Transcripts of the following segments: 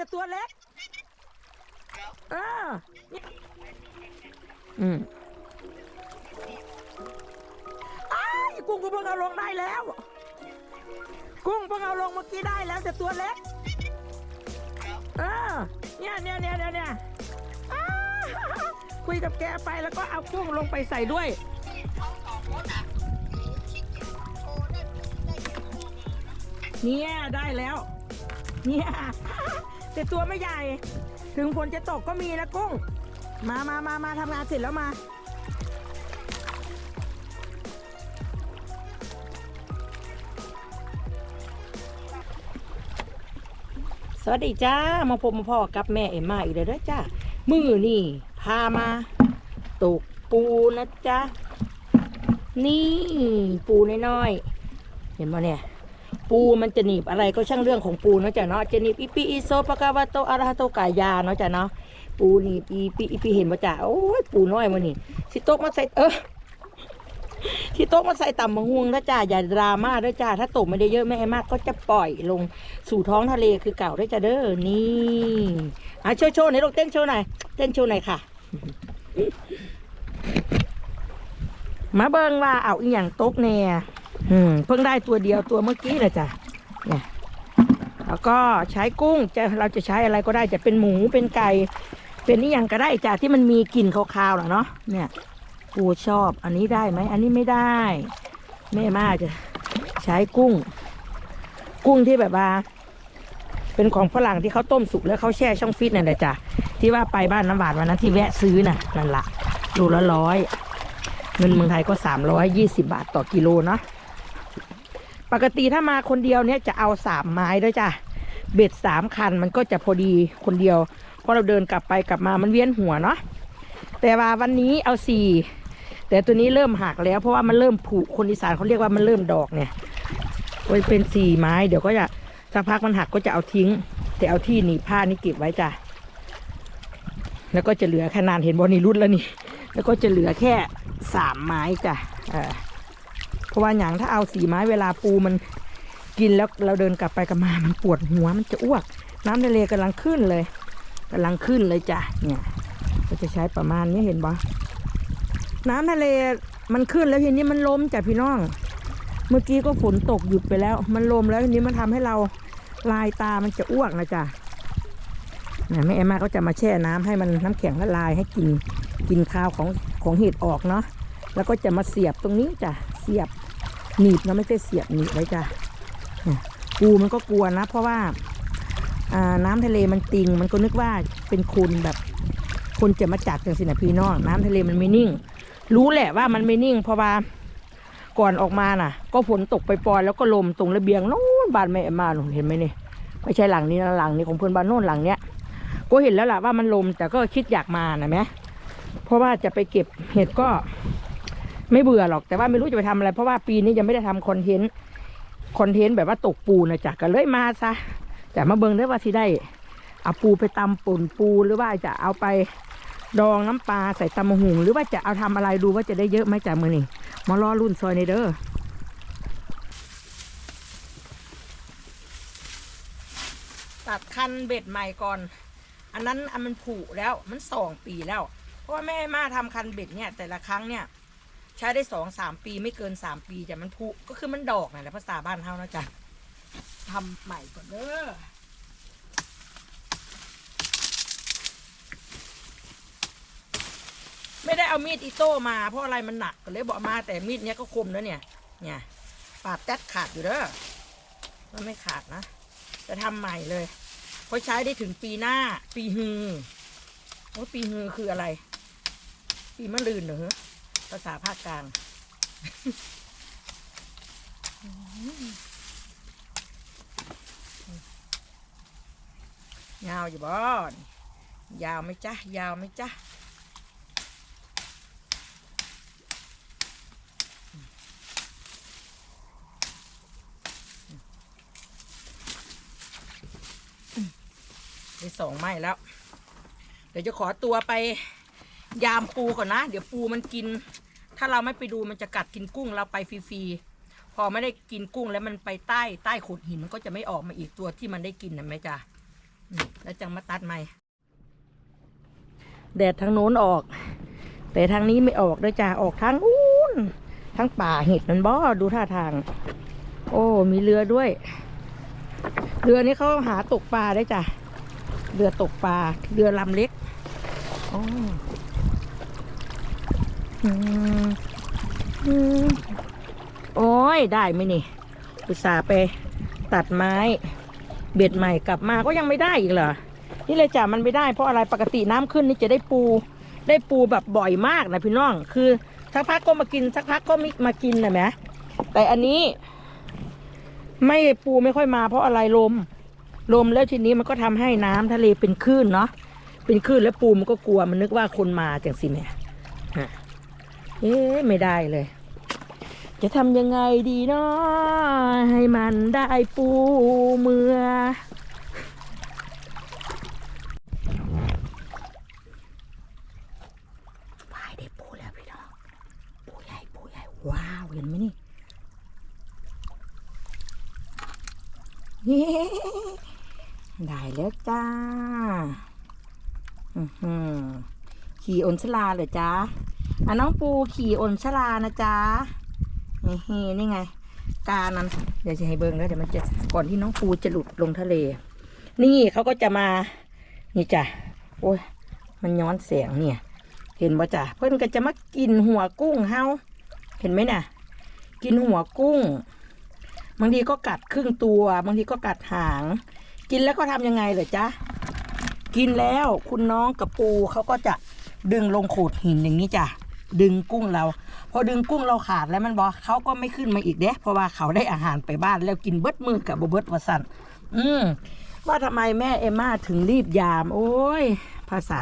แต่ตัวเล็กเออนี่อืมอ้ายกุ้งก็เพิ่งเอาลงได้แล้ว กุ้งเพิ่งเอาลงเมื่อกี้ได้แล้วแต่ตัวเล็กเออเนี่ยเนี่ยเนี่ยเนี่ยเนี่ยอ้าคุยกับแกไปแล้วก็เอากุ้งลงไปใส่ด้วยเนี่ยได้แล้ว เนี่ย แต่ตัวไม่ใหญ่ ถึงฝนจะตกก็มีนะกุ้ง มามามามาทำงานเสร็จแล้วมา สวัสดีจ้า มาพบมาพ่อกับแม่เอ็มมาอีกแล้วเด้อจ้า มือนี่พามาตกปูนะจ๊ะนี่ปูน้อยๆ เห็นไหมเนี่ย ปูมันจะหนีบอะไรก็ช่างเรื่องของปูเนาะจ้ะเนาะจะหนีบอีปีอีโซปะกาวาโตอาราฮโตกายาเนาะจ้ะเนาะปูหนีบอีปีอีปีเห็นป่ะจ้ะโอ้ยปูน้อยมานี่สิโต๊ะมาใส่เออที่โต๊ะมาใส่ต่ำมะฮวงนะจ้ะอย่าดราม่าด้วยจ้ะถ้าตกไม่ได้เยอะแม่มากก็จะปล่อยลงสู่ท้องทะเลคือเก่าด้วยจ้ะเด้อนี่อะโชว์โชว์ไหนลูกเต้นโชว์หน่อยเต้นโชว์หน่อยค่ะ มาเบิ่งว่าเอาอีหยังตกแน่ อืมเพิ่งได้ตัวเดียวตัวเมื่อกี้นะจ้ะเนี่ยแล้วก็ใช้กุ้งจะเราจะใช้อะไรก็ได้จะเป็นหมูเป็นไก่เป็นนี่ยังก็ได้จ้ะที่มันมีกลิ่นคาวๆหรอเนาะเนี่ยปูชอบอันนี้ได้ไหมอันนี้ไม่ได้แม่มากจะใช้กุ้ง กุ้งที่แบบว่า เป็นของฝรั่งที่เขาต้มสุกแล้วเขาแช่ช่องฟิตนั่นแหละจ้ะที่ว่าไปบ้านน้ำหวานวันนั้นที่แวะซื้อน่ะนั่นละโลละร้อยเงินเมืองไทยก็320บาทต่อกิโลเนาะ ปกติถ้ามาคนเดียวเนี่ยจะเอาสามไม้ด้วยจ้ะเบ็ดสามคันมันก็จะพอดีคนเดียวเพราะเราเดินกลับไปกลับมามันเวียนหัวเนาะแต่ว่าวันนี้เอาสี่แต่ตัวนี้เริ่มหักแล้วเพราะว่ามันเริ่มผุคนอีสานเขาเรียกว่ามันเริ่มดอกเนี่ยก็เป็นสี่ไม้เดี๋ยวก็จะสักพักมันหักก็จะเอาทิ้ง แต่เอาที่หนีผ้านี่เก็บไว้จ้ะแล้วก็จะเหลือแค่นานเห็นบอนี่รุดแล้วนี่ แล้วก็จะเหลือแค่สามไม้จ้ะเออ เพราะว่าอย่างถ้าเอาสีไม้เวลาปูมันกินแล้วเราเดินกลับไปกลับมา มันปวดหัวมันจะอ้วก น้ำทะเลกำลังขึ้นเลยกำลังขึ้นเลยจ้ะเนี่ยก็จะใช้ประมาณนี้เห็นปะน้ำทะเลมันขึ้นแล้วทีนี้มันล้มจ้ะพี่น้อง เมื่อกี้ก็ฝนตกหยุดไปแล้ว มันลมแล้วทีนี้มันทำให้เราลายตามันจะอ้วกนะจ๊ะเนี่ยแม่เอ็มมาก็จะมาแช่น้ำให้มันน้ำแข็งละลายให้กินกินข้าวของของเห็ดออกเนาะแล้วก็จะมาเสียบตรงนี้จ้ะเสียบ หนีบนะไม่ใช่เสียบหนีบไว้จ้ะเนี่ยปูมันก็กลัวนะ เพราะว่าน้ำทะเลมันติง มันก็นึกว่าเป็นคนแบบ คนจะมาจับจังสินะพี่น้องน้ำทะเลมันไม่นิ่ง รู้แหละว่ามันไม่นิ่ง เพราะว่าก่อนออกมาน่ะ ก็ฝนตกไปปอยแล้วก็ลมตรงระเบียงโน้นบานแม่มาหนูเห็นไหมเนี่ยไม่ใช่หลังนี้นะหลังนี้ของเพื่อนบ้านโน้นหลังเนี้ยก็เห็นแล้วล่ะว่ามันลมแต่ก็คิดอยากมานะแม่เพราะว่าจะไปเก็บเห็ดก็ ไม่เบื่อหรอกแต่ว่าไม่รู้จะไปทำอะไร เพราะว่าปีนี้ยังไม่ได้ทำคอนเทนต์คอนเทนต์แบบว่าตกปูนะจ๊ะก็เลยมาซะแต่มาเบิ่งได้ว่าที่ได้เอาปูไปตำป่นปูหรือว่าจะเอาไปดองน้ำปลาใส่ตำมะหุงหรือว่าจะเอาทำอะไรดูว่าจะได้เยอะไหมจากมือนี่มารอรุ่นซอยในเด้อตัดคันเบ็ดใหม่ก่อน อันนั้นอันมันผุแล้วมันสองปีแล้ว เพราะว่าแม่มาทำคันเบ็ดเนี่ยแต่ละครั้งเนี่ย ใช้ได้สองสามปีไม่เกินสามปีแต่มันผุก็คือมันดอกนั่นแหละภาษาบ้านเฮานะจ๊ะทำใหม่ก่อนเด้อไม่ได้เอามีดอิโต้มาเพราะอะไรมันหนักก็เลยบอกมาแต่มีดเนี้ยก็คมแล้วเนี่ย เนี่ยปาดแต๊ดขาดอยู่เด้อมันไม่ขาดนะจะทำใหม่เลยเพราะใช้ได้ถึงปีหน้า ปีฮือว่าปีฮือคืออะไร ปีมะลืนเหรอ ภาษาภาคกลางยาวอยู่บ่อนยาวไหมจ๊ะ ยาวไหมจ๊ะได้สองไม้แล้ว เดี๋ยวจะขอตัวไป ยามปูก่อนนะ เดี๋ยวปูมันกิน ถ้าเราไม่ไปดูมันจะกัดกินกุ้งเราไปฟรีๆพอไม่ได้กินกุ้งแล้วมันไปใต้ใต้โขดหินมันก็จะไม่ออกมาอีกตัวที่มันได้กินนะแม่จ้ะแล้วจังมาตัดใหม่แดดทางโน้นออก แต่ทางนี้ไม่ออกด้วยจ้าออกทางนู้นทางป่าเห็ดมันบ่ดูท่าทาง โอ้ มีเรือด้วย เรือนี้เขาหาตกปลาได้จ้ะเรือตกปลาเรือลำเล็กอ๋อ โอ้ยได้ไหมนี่ อุตส่าห์ไปตัดไม้ เบ็ดใหม่กลับมาก็ยังไม่ได้อีกเหรอ นี่เลยจ้ะมันไม่ได้เพราะอะไรปกติน้ำขึ้นนี่จะได้ปู ได้ปูแบบบ่อยมากนะพี่น้อง คือสักพักก็มากินสักพักก็มิมากินนะแหมแต่อันนี้ ไม่ปูไม่ค่อยมาเพราะอะไรลม ลมแล้วทีนี้มันก็ทำให้น้ำทะเลเป็นคลื่นเนาะเป็นคลื่นแล้วปูมันก็กลัวมันนึกว่าคนมาจังสิแหม่ เอ๊ะไม่ได้เลย จะทำยังไงดีเนาะให้มันได้ปูเมื่อวายได้ปูแล้วพี่น้อง ปูใหญ่ปูใหญ่ ว้าว เห็นไหมนี่ได้แล้วจ้า อือหือขี่อนชลาเหรอจ้า อะน้องปูขี่อนชลานะจ๊ะเฮ้ๆนี่ไง กานั้นเดี๋ยวจะให้เบิ้งแล้วเดี๋ยวมันจะก่อนที่น้องปูจะหลุดลงทะเล นี่เขาก็จะมา นี่จ้ะโอ้ยมันย้อนแสงเนี่ย เห็นบ่จ้ะเพื่อนก็จะมากินหัวกุ้งเฮาเห็นไหมน่ะ กินหัวกุ้ง บางทีก็กัดครึ่งตัว บางทีก็กัดหาง กินแล้วก็ทำยังไงเหรอจ๊ะกินแล้วคุณน้องกับปูเขาก็จะดึงลงโขดหินอย่างนี้จ้ะ ดึงกุ้งเรา พอดึงกุ้งเราขาดแล้วมันบอกเขาก็ไม่ขึ้นมาอีกเด้เพราะว่าเขาได้อาหารไปบ้านแล้วกินเบิดมือกับเบิดวสันอืมว่าทำไมแม่เอมมาถึงรีบยาม โอ้ย ภาษา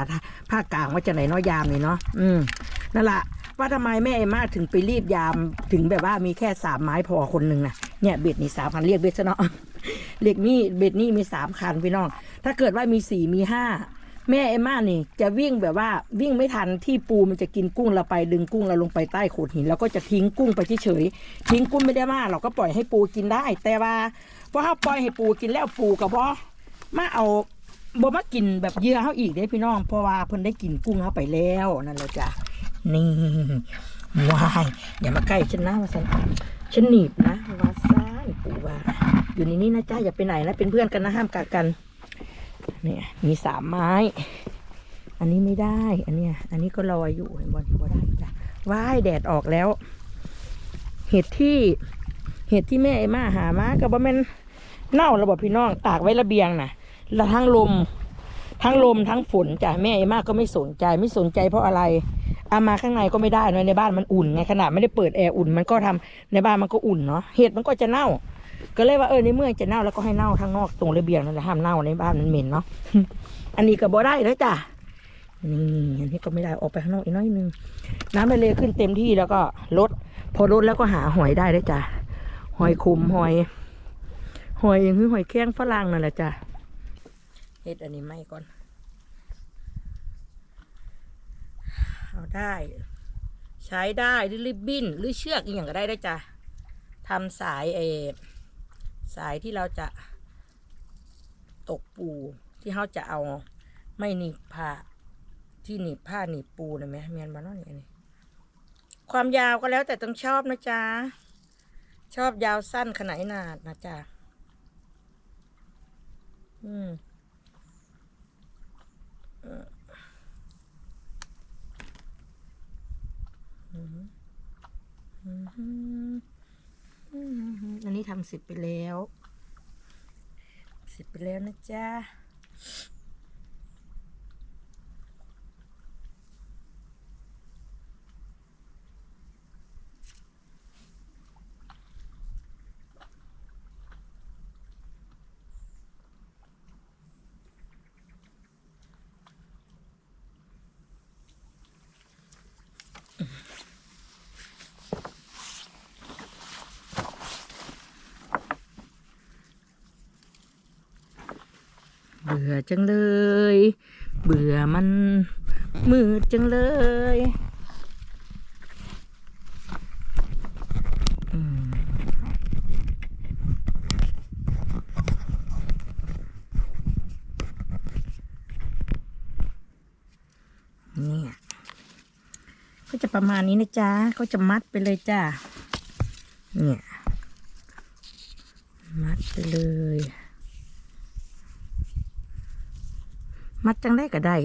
ภาคกลางว่าจะไหนเนาะยามนี่เนาะอืมนั่นแหละว่าทำไมแม่เอมมาถึงไปรีบยามถึงแบบว่ามีแค่สามไม้พอคนหนึ่งนะเนี่ยเบ็ดนี่สามคันเรียกเบ็ดซะเนาะเรียกนี่เบ็ดนี่มีสามคันพี่น้อง ถ้าเกิดว่ามีสี่มีห้า แม่เอมมานี่จะวิ่งแบบว่าวิ่งไม่ทันที่ปูมันจะกินกุ้งเราไปดึงกุ้งเราลงไปใต้โขดหินแล้วก็จะทิ้งกุ้งไปเฉยๆทิ้งกุ้งไม่ได้มากเราก็ปล่อยให้ปูกินได้ แต่ว่าพอเราปล่อยให้ปูกินแล้วปูกับพ่มาเอาบ่มากินแบบเยื่อเขาอีกเด้พี่น้องเพราะว่าเพิ่นได้กินกุ้งเขาไปแล้วนั่นแหละจ้ะนี่ว้ายอย่ามาใกล้ฉันนะว่าสันฉันหนีบนะว่าซ่านปูว่าอยู่ในนี้นะจ้าอย่าไปไหนนะเป็นเพื่อนกันนะห้ามกัดกัน เนี่ยมีสามไม้ อันนี้ไม่ได้ อันเนี้ย อันนี้ก็ลอยอยู่เห็นบอลเห็นบอได้จ้ะว้ายแดดออกแล้ว เห็ดที่เห็ดที่แม่ไอ้มาหามากับว่ามันเน่าระบบพี่น้องตากไว้ระเบียงน่ะแล้วทั้งลม ทั้งลมทั้งฝนจ้ะแม่ไอ้มาก็ไม่สนใจไม่สนใจเพราะอะไรเอามาข้างในก็ไม่ได้เนะในบ้านมันอุ่นไงขนาดไม่ได้เปิดแอร์อุ่น มันก็ทำในบ้านมันก็อุ่นเนาะเห็ดมันก็จะเน่า ก็เลยว่าเออในเมื่อจะเน่าแล้วก็ให้เน่าทางนอกตรงระเบียงนั่นแหละห้ามเน่าในบ้านมันเหม็นเนาะ อันนี้ก็บ่ได้แล้วจ้ะ นี่อันนี้ก็ไม่ได้ออกไปข้างนอกอีกน้อยนึง น้ำทะเลขึ้นเต็มที่แล้วก็ลด พอลดแล้วก็หาหอยได้เลยจ้ะ หอยคุมหอย หอยอย่างคือหอยแข้งฝรั่งนั่นแหละจ้ะ เฮ็ดอันนี้ไม่ก่อน เอาได้ ใช้ได้หรือริบบิ้นหรือเชือกอหย่างก็ได้ได้จ้ะทำสายเออ สายที่เราจะตกปูที่เขาจะเอาไม่หนีบผ้าที่หนีบผ้าหนีบปูนะไหมเมียนบ้านนี่อันนี้ ความยาวก็แล้วแต่ต้องชอบนะจ๊ะ ชอบยาวสั้นขนาดหนาดนะจ๊ะ อืมอืมอืม อันนี้ทำเสร็จไปแล้ว เสร็จไปแล้วนะจ๊ะ บื่อจังเลย เบื่อมันมืดจังเลยเนี่ยก็จะประมาณนี้นะจ๊ะก็จะมัดไปเลยจ้าเนี่ย มัดไปเลย มัดจังได้ก็ได้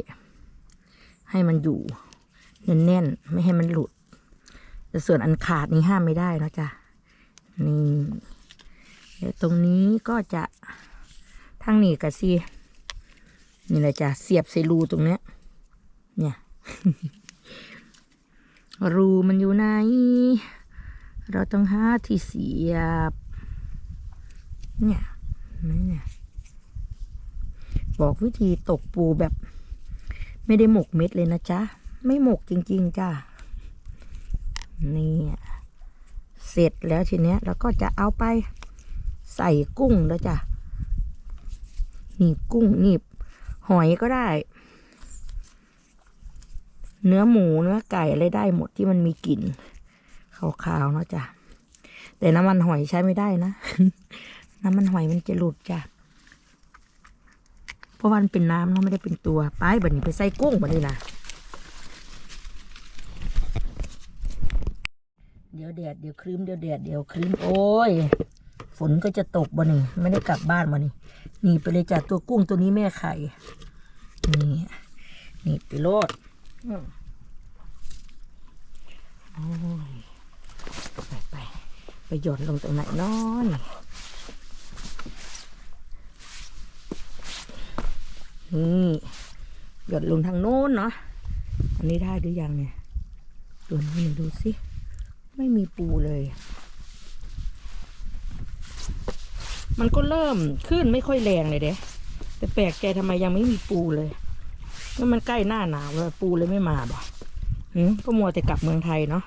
ให้มันอยู่แน่นๆไม่ให้มันหลุด แต่ส่วนอันขาดนี้ห้ามไม่ได้นะจ๊ะนี่เดี๋ยวตรงนี้ก็จะทางนี้กะซีนี่แหละจ้ะเสียบใส่รูตรงเนี้ย เนี่ยรูมันอยู่ไหน เราต้องหาที่เสียบ เนี่ยนไหมเนี่ย บอกวิธีตกปูแบบ ไม่ได้หมกเม็ดเลยนะจ๊ะ ไม่หมกจริง ๆจ้านี่เสร็จแล้วทีเนี้ยเราก็จะเอาไปใส่กุ้งแล้วจ้ะหนีบกุ้งหนีบหอยก็ได้ เนื้อหมูเนื้อไก่อะไรได้หมดที่มันมีกลิ่นขาวๆเนาะจ้ะแต่น้ำมันหอยใช้ไม่ได้นะ น้ำมันหอยมันจะหลุดจ้ะ ราะวามันเป็นน้ำเนาะไม่ได้เป็นตัวไปบัดนี้ไปใส่กุ้งบัดนี้นะเดี๋ยวแดดเดี๋ยวครึ้มเดี๋ยวแดดเดี๋ยวครึ้มโอ้ย ฝนก็จะตกบ่นี่ไม่ได้กลับบ้านมานี่นี่ไปเลยจ้ะตัวกุ้งตัวนี้แม่ไข่นี่นี่ไปโลดโอ้ยไปไปไปหย่อนลงตรงไหนน้อย นี่หย่อนลงทางโน้นเนาะอันนี้ได้หรือยังเนี่ยตัวนี้หนึ่งดูสิ ไม่มีปูเลย มันก็เริ่มขึ้นไม่ค่อยแรงเลยเด้แต่แปลกใจทำไมยังไม่มีปูเลยก็มันใกล้หน้าหนาวแล้วปูเลยไม่มาบ่หืมก็มัวแต่กลับเมืองไทยเนาะ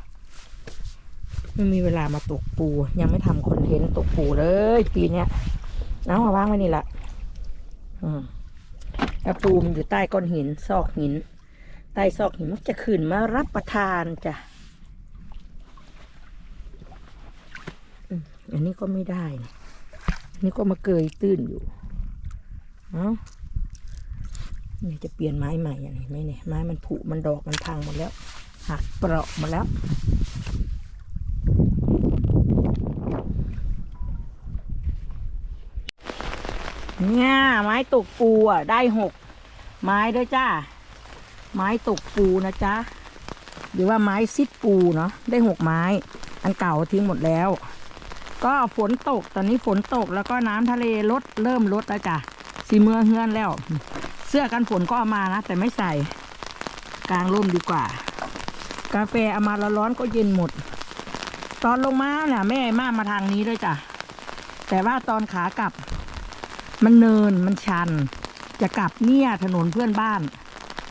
ไม่มีเวลามาตกปู ยังไม่ทำคอนเทนต์ตกปูเลย ปีเนี้ยน้ำมาวางไว้นี่แหละอืม แล้วปูมันอยู่ใต้ก้อนหินซอกหิน ใต้ซอกหินมันจะขึ้นมารับประทานจ้ะอันนี้ก็ไม่ได้นี่อันนี้ก็มาเกยตื้นอยู่ เอาเนี่ยจะเปลี่ยนไม้ใหม่อย่างนี้ไหมเนี่ย ไม้มันผุมันดอกมันพังหมดแล้ว หักเปราะหมดแล้ว เนี่ย ไม้ตกปูอะ ได้หกไม้ด้วยจ้า ไม้ตกปูนะจ๊ะหรือว่าไม้ซิดปูเนาะได้หกไม้ อันเก่าทิ้งหมดแล้ว ก็ฝนตกตอนนี้ฝนตกแล้วก็น้ำทะเลลดเริ่มลดแล้วจ้ะสีเมืองเฮือนแล้ว เสื้อกันฝนก็เอามานะแต่ไม่ใส่กลางร่มดีกว่า กาแฟเอามาร้อนก็เย็นหมด ตอนลงมาเนี่ยแม่มามาทางนี้ด้วยจ้ะแต่ว่าตอนขากลับ มันเนินมันชัน จะกลับเนี่ยถนนเพื่อนบ้าน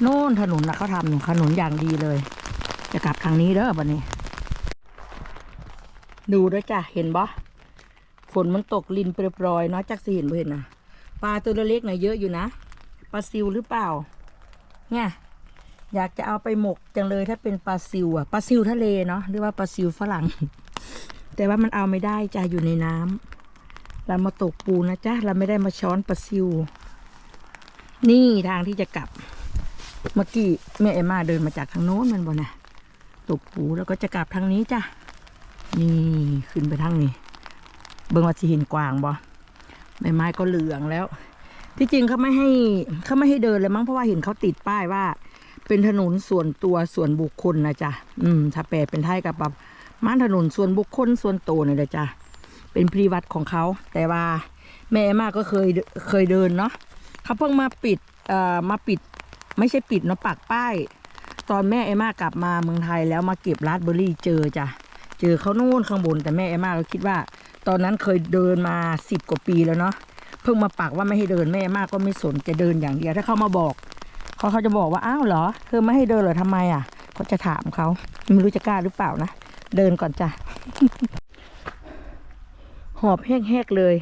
โน่นถนนนะเขาทำถนนอย่างดีเลย จะกลับทางนี้เด้อวันนี้ ดูด้วยจ้ะเห็นบ่ฝนมันตกลินเปรยๆเนาะจักสิเห็นบ่เห็นนะปลาตัวเล็กๆน่ะเยอะอยู่นะปลาซิวหรือเปล่า เนี่ยอยากจะเอาไปหมกจังเลยถ้าเป็นปลาซิวอะปลาซิวทะเลเนาะหรือว่าปลาซิวฝรั่ง แต่ว่ามันเอาไม่ได้จ้ะอยู่ในน้ำ เรามาตกปูนะจ๊ะ เราไม่ได้มาช้อนปลาซิว นี่ทางที่จะกลับ เมื่อกี้แม่เอมาเดินมาจากทางโน้นมันบ่นะตกปูแล้วก็จะกลับทางนี้จ้ะ นี่ขึ้นไปทางนี้ เบิ่งว่าสิเห็นกวางบ่ใบไม้ก็เหลืองแล้ว ที่จริงเขาไม่ให้เขาไม่ให้เดินเลยมั้งเพราะว่าเห็นเขาติดป้ายว่า เป็นถนนส่วนตัวส่วนบุคคลนะจ๊ะ อืม ถ้าแปลเป็นไทยกับแบบม้านถนนส่วนบุคคลส่วนตัวนี่แหละจ้ะ เป็นพรีวัตของเขา แต่ว่าแม่เอมมาก็เคยเคยเดินเนาะเขาเพิ่งมาปิดเอ่อมาปิด ไม่ใช่ปิดเนาะปักป้าย ตอนแม่เอมมากลับมาเมืองไทยแล้วมาเก็บราสเบอร์รี่เจอจ้ะเจอเขาโน่นข้างบน แต่แม่เอมมาก็คิดว่า ตอนนั้นเคยเดินมาสิบกว่าปีแล้วเนาะเพิ่งมาปักว่าไม่ให้เดินแม่เอมมาก็ไม่สนจะเดินอย่างเดียวถ้าเขามาบอกเขาเขาจะบอกว่าอ้าวเหรอเธอไม่ให้เดินเหรอทำไมอะก็จะถามเขาไม่รู้จะกล้าหรือเปล่านะเดินก่อนจ้ะ อบแห้กๆเลย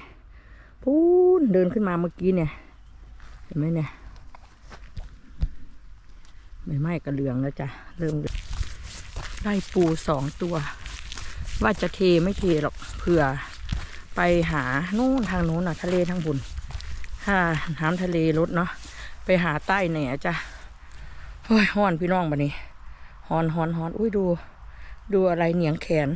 พูนเดินขึ้นมาเมื่อกี้เนี่ย เห็นไหมเนี่ยไม่ไหม้กระเหลืองแล้วจ้ะเริ่มได้ปูสองตัว ว่าจะเทไม่เทหรอกเผื่อไปหาโน่นทางโน้นน่ะ ทะเลทางบุญถ้าน้ำทะเลลดเนาะไปหาใต้แหน่จ้ะเฮ้ยฮ้อนพี่น้องบัดนี้ฮอนฮอนฮอนอุ้ยดู ดูอะไรเหนียงแขน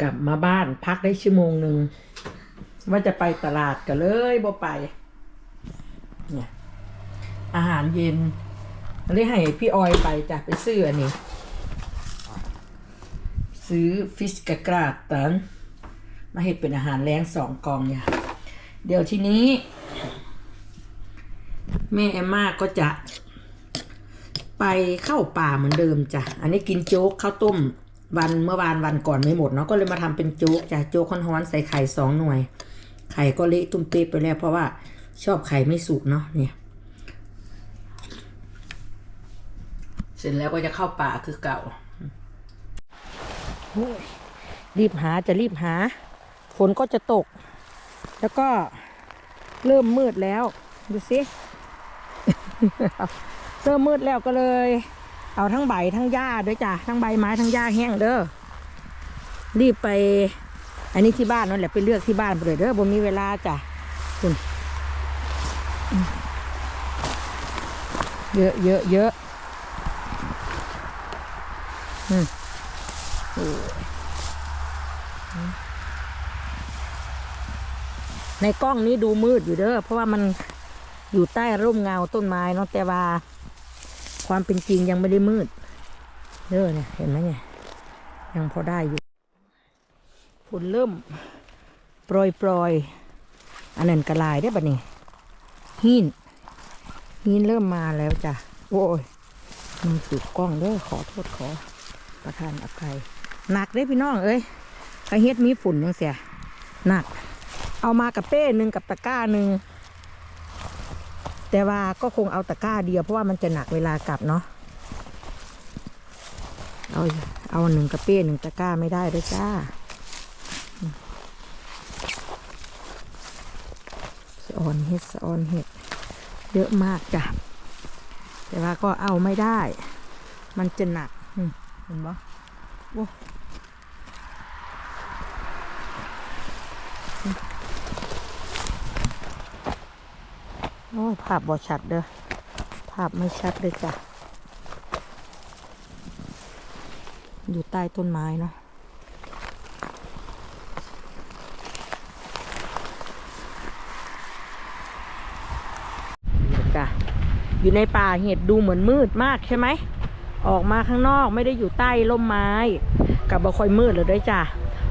กลับมาบ้านพักได้ชั่วโมงหนึ่งว่าจะไปตลาดก็เลยบ่ไป เนี่ย อาหารเย็นเลยให้พี่ออยไปจ้ะไปซื้ออันนี้ ซื้อฟิชกะกราดตันมาให้เป็นอาหารแรงสองกองเนี่ย เดี๋ยวทีนี้ แม่แอมมาก็จะ ไปเข้าป่าเหมือนเดิมจ้ะ อันนี้กินโจ๊กข้าวต้ม วันเมื่อวานวันก่อนไม่หมดเนาะก็เลยมาทำเป็นโจ๊กจ้ะโจ๊กฮ้อนๆใส่ไข่สองหน่วย ไข่ก็เละตุ้มเป๊ะไปแล้ว เพราะว่าชอบไข่ไม่สุกเนาะเนี่ย เสร็จแล้วก็จะเข้าป่าคือเก่ารีบหาจะรีบหา ฝนก็จะตก แล้วก็เริ่มมืดแล้ว ดูสิ เริ่มมืดแล้วก็เลย เอาทั้งใบทั้งหญ้าด้วยจ้ะทั้งใบไม้ทั้งหญ้าแห้งเด้อรีบไป อันนี้ที่บ้านนั่นแหละไปเลือกที่บ้านไปเลยเด้อบ่มีเวลาจ้ะคุณเยอะเยอะเยอะอืมโอ้ในกล้องนี้ดูมืดอยู่เด้อเพราะว่ามันอยู่ใต้ร่มเงาต้นไม้เนาะแต่ว่า ความเป็นจริงยังไม่ได้มืดเด้อเนี่ยเห็นไหมเนี่ย ยังพอได้อยู่ฝนเริ่มโปรยโปรยอันนั้นกระลายได้ปะนี่หินหินเริ่มมาแล้วจ้ะโอ้ยมันถูกกล้องเด้อขอโทษขอประทานอภัยหนักเด้พี่น้องเอ้ยกระเฮ็ดมีฝุ่นยังเสียหนัก เอามากับเป้หนึ่งกับตะก้าหนึ่ง แต่ว่าก็คงเอาตะกร้าเดียวเพราะว่ามันจะหนักเวลากลับเนาะเอาเอาหนึ่งกระเป้หนึ่งตะกร้าไม่ได้ด้วยจ้าสะออนเห็ดสะออนเห็ดเยอะมากจ้ะแต่ว่าก็เอาไม่ได้ มันจะหนักเห็นปะโอ้ โอ้ภาพบอชัดเด้อ ภาพไม่ชัดเลยจ้ะ อยู่ใต้ต้นไม้เนาะจ้ะอยู่ในป่าเห็ดดูเหมือนมืดมากใช่ไหม ออกมาข้างนอกไม่ได้อยู่ใต้ร่มไม้ กับบค่อยมืดเลยด้วยจ้ะ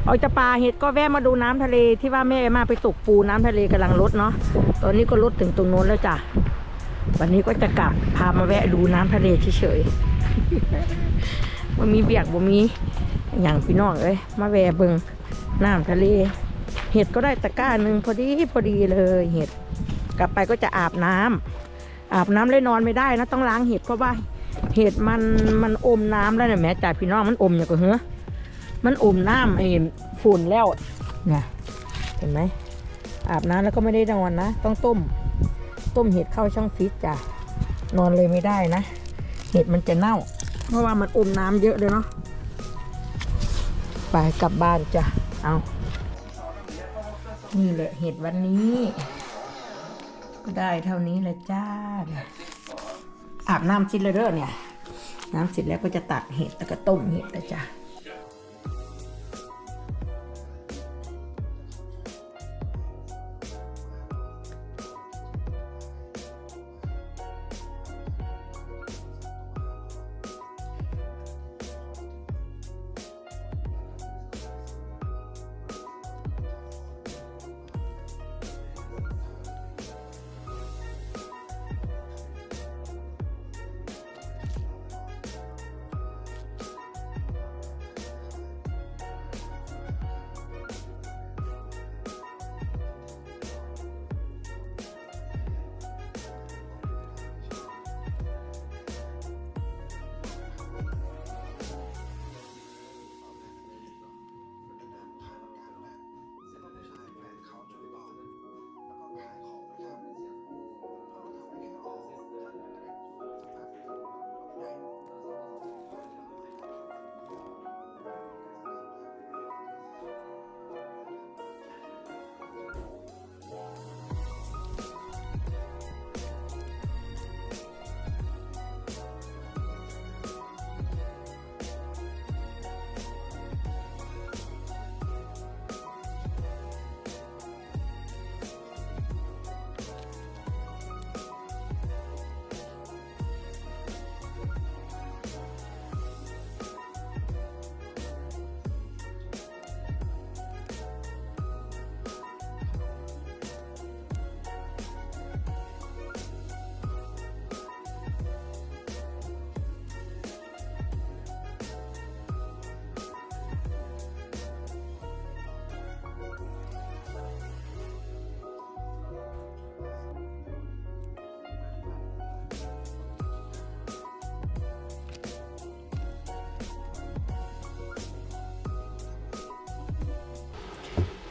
ออกจากป่าเห็ดก็แวะมาดูน้ำทะเลที่ว่าแม่มาไปตกปูน้ำทะเลกำลังลดเนาะตอนนี้ก็ลดถึงตรงโน้นแล้วจ้ะวันนี้ก็จะกลับพามาแวะดูน้ำทะเลเฉยๆว่มีเบียกบ่มีอย่างพี่น้องเอ้ยมาแวะเบิงน้ำทะเล เห็ดก็ได้ตะกร้าหนึ่งพอดีพอดีเลยเห็ดกลับไปก็จะอาบน้ำอาบน้ำเลยนอนไม่ได้นะต้องล้างเห็ดเพราะว่าเห็ดมันมันอมน้ำแล้วเนี่ยแม่จ่ายพี่น้องมันอมอย่างก็เหือ มันอมน้ำไอ้ฝุ่นแล้วเนี่ยเห็นไหมอาบน้ำแล้วก็ไม่ได้นอนนะ ต้องต้ม ต้มเห็ดเข้าช่องฟิตจ้ะนอนเลยไม่ได้นะ เห็ดมันจะเน่า เพราะว่ามันอมน้ำเยอะเลยเนาะไปกลับบ้านจ้ะเอานี่แหละเห็ดวันนี้ ก็ได้เท่านี้แหละจ้า อาบน้ำเสร็จแล้วเด้อเนี่ย น้ำเสร็จแล้วก็จะตัดเห็ดแล้วก็ต้มเห็ดแล้วจ้า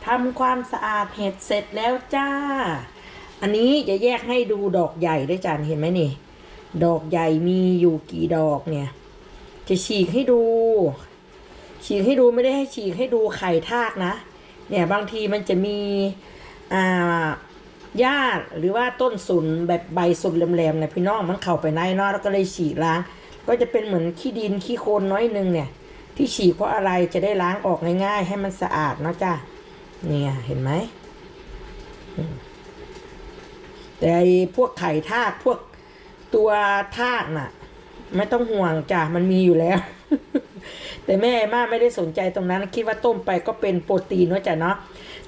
ทำความสะอาดเห็ดเสร็จแล้วจ้า อันนี้จะแยกให้ดูดอกใหญ่ด้วยจานเห็นไหมนี่ ดอกใหญ่มีอยู่กี่ดอกเนี่ย จะฉีกให้ดู ฉีกให้ดูไม่ได้ให้ฉีกให้ดูไข่ทากนะ เนี่ยบางทีมันจะมีอ่าหญ้าหรือว่าต้นสุนแบบใบสุนแหลมๆเนี่ยพี่น้องมันเข้าไปในเนาะแล้วก็เลยฉีกล้าง ก็จะเป็นเหมือนขี้ดินขี้โคลนน้อยนึงเนี่ย ที่ฉีกเพราะอะไรจะได้ล้างออกง่ายๆ ให้มันสะอาดเนาะจ้า เนี่ยเห็นไหม แต่ไอ้พวกไข่ทากพวกตัวทากน่ะ ไม่ต้องห่วงจ้ะมันมีอยู่แล้ว แต่แม่ม่าไม่ได้สนใจตรงนั้น คิดว่าต้มไปก็เป็นโปรตีนเนาะจ้ะเนาะ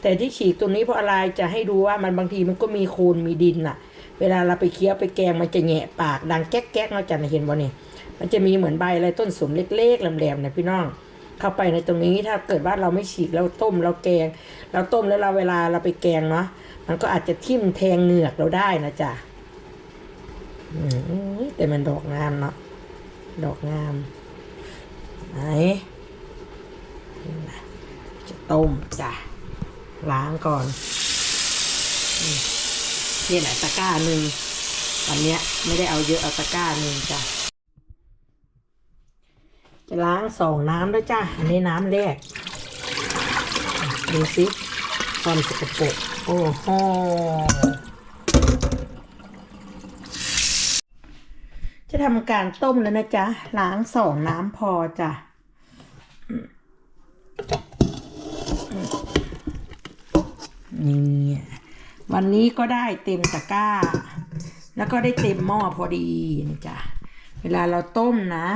แต่ที่ฉีกตัวนี้เพราะอะไรจะให้ดูว่ามันบางทีมันก็มีโคลนมีดินน่ะ เวลาเราไปเคี้ยวไปแกงมันจะแหงะปากดังแก๊กแก๊กเนาะจ้ะเห็นบ่นี่ยมันจะมีเหมือนใบอะไรต้นสนเล็กๆแหลมๆนี่ยพี่น้อง เข้าไปในตรงนี้ถ้าเกิดว่าเราไม่ฉีกแล้วต้มเราแกง เราต้มแล้วเราเวลาเราไปแกงเนาะมันก็อาจจะทิ่มแทงเหงือกเราได้นะจ๊ะอืมแต่มันดอกงามเนาะดอกงามไหนจะต้มจ้ะล้างก่อนนี่แหละตะกร้าหนึ่งวันเนี้ยไม่ได้เอาเยอะเอาตะกร้าหนึ่งจ้ะ จะล้างสองน้ำด้วยจ้าอันนี้น้ำแรก ดูสิความสกปรกโอ้โหจะทำการต้มแล้วนะจ๊ะ ล้างสองน้ำพอจ้ะนี่วันนี้ก็ได้เต็มตะกร้า แล้วก็ได้เต็มหม้อพอดีนี่จ้ะเวลาเราต้มนะ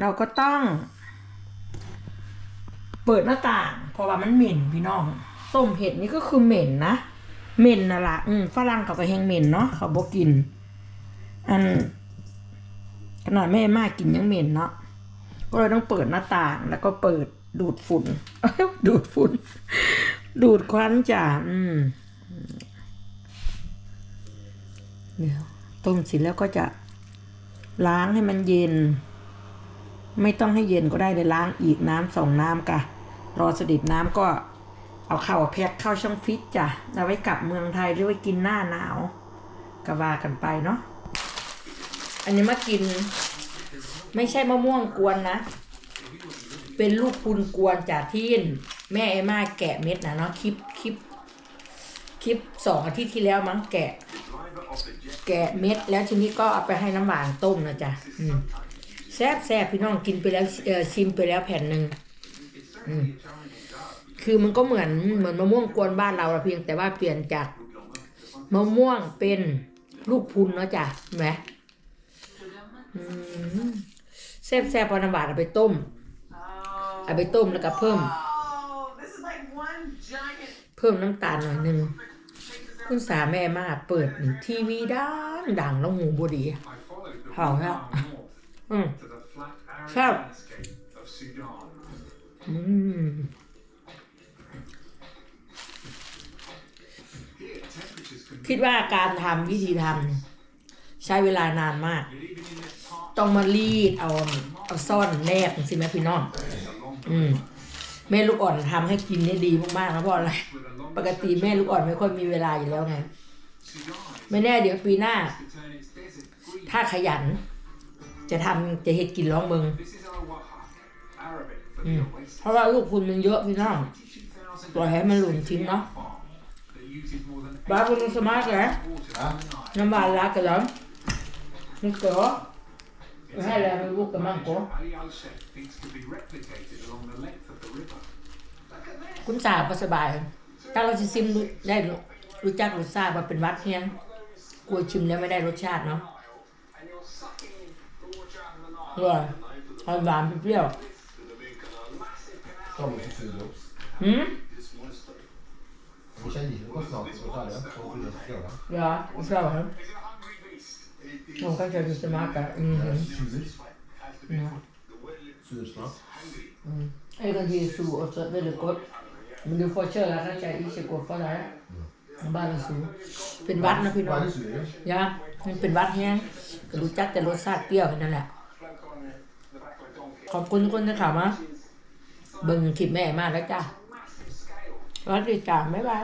เราก็ต้อง เปิดหน้าต่าง เพราะว่ามันเหม็นพี่น้องต้มเห็ดนี่ก็คือเหม็นนะเหม็นน่ะละอืมฝรั่งเขาก็แหงเหม็นเนาะเขาบอกกิน อันขนาดแม่มากกินยังเหม็นเนาะก็เลยต้องเปิดหน้าต่างแล้วก็เปิดดูดฝุ่นดูดฝุ่น ดูดควันจ้ะอืมเดี๋ยวต้มเสร็จแล้วก็จะล้างให้มันเย็น ไม่ต้องให้เย็นก็ได้เลยล้างอีกน้ำสองน้ำกะ รอสดิดน้ำก็เอาเข้าแพ็คเข้าช่องฟิตจ้ะเอาไว้กลับเมืองไทยหรือไว้กินหน้าหนาวก็ว่ากันไปเนาะอันนี้มากิน ไม่ใช่มะม่วงกวนนะ เป็นลูกพุนกวนจากที่แม่ไอ้มาแกะเม็ดนะเนาะคลิปคลิปคลิปสองอาทิตย์ที่แล้วมั้งแกะ แกะเม็ดแล้วทีนี้ก็เอาไปให้น้ำหวานต้มนะจ๊ะอืม แซ่บแซ่บพี่น้องกินไปแล้วชิมไปแล้วแผ่นหนึ่งคือมันก็เหมือนเหมือนมะม่วงกวนบ้านเราละเพียงแต่ว่าเปลี่ยนจากมะม่วงเป็นลูกพุนเนาะจ้ะเห็นไหมแซ่บแซ่บพอนำหวานเอาไปต้มเอาไปต้มแล้วก็เพิ่ม เพิ่มน้ำตาลหน่อยหนึ่งคุณสาแม่มาเปิดทีวีดังดังแล้วหูบดี I followed the Oh, river yeah. North อืม to the flat, arid So- landscape of Sudan. อืม Here, temperatures can คิดว่าการทำวิธีทำเนี่ยใช้เวลานานมาก but even in this part ต้องมารีดเอาเอาซ่อนแนบสิแม่พี่น้องอืม แม่ลูกอ่อนทำให้กินได้ดีมากๆนะเพราะอะไร with a long ปกติแม่ลูกอ่อนไม่ค่อยมีเวลาอยู่แล้วไง Sudan ไม่แน่เดี๋ยวปีหน้า to turn its desert green. ถ้าขยัน จะทำจะเห็ดกินร้องเบิง This is our Oaxaca, Arabic for Mm. the oasis. เพราะว่าลูกคุณมันเยอะพี่น้อง22,000ปล่อยให้มันหล่นทิ้งเนาะ farm that uses more than บ้าคุณสมาร์ทเหรอ water from the Nile. น้ำบานรักกันแล้วนี่เก๋อให้แล้วมันลูกกันมั่งโก Ali Al-Sheikh thinks to be replicated along the length of the river. คุณสาก็สบายถ้าเราจะซิมรู้ได้รู้รู้จักรสชาติว่าเป็นวัดเฮียงกลัวชิมแล้วไม่ได้รสชาติเนาะ อร่อยหอมหวานเปรี้ยว Som i studio. ๆหืม Vi känner ju oss snart så tar det. Så får vi göra. เหรอไม่ชอบเหรอผมก็จะดูสมาร์ทกันอืม Tjuligt. เนาะ Sursmak. Mm. Egentlig så også veldig godt. Men du får kjøre kanskje ikke godt for deg. Bare så. เป็นหวัดนะพี่น้อง Vad är det sur? ยามันเป็นหวัดแห้งก็รู้จักแต่รสชาติเปรี้ยวแค่นั้นแหละ ขอบคุณทุกคนนะคะมาเบิ่งคลิปแม่มากแล้วจ้าสวัสดีจ้าบ๊ายบาย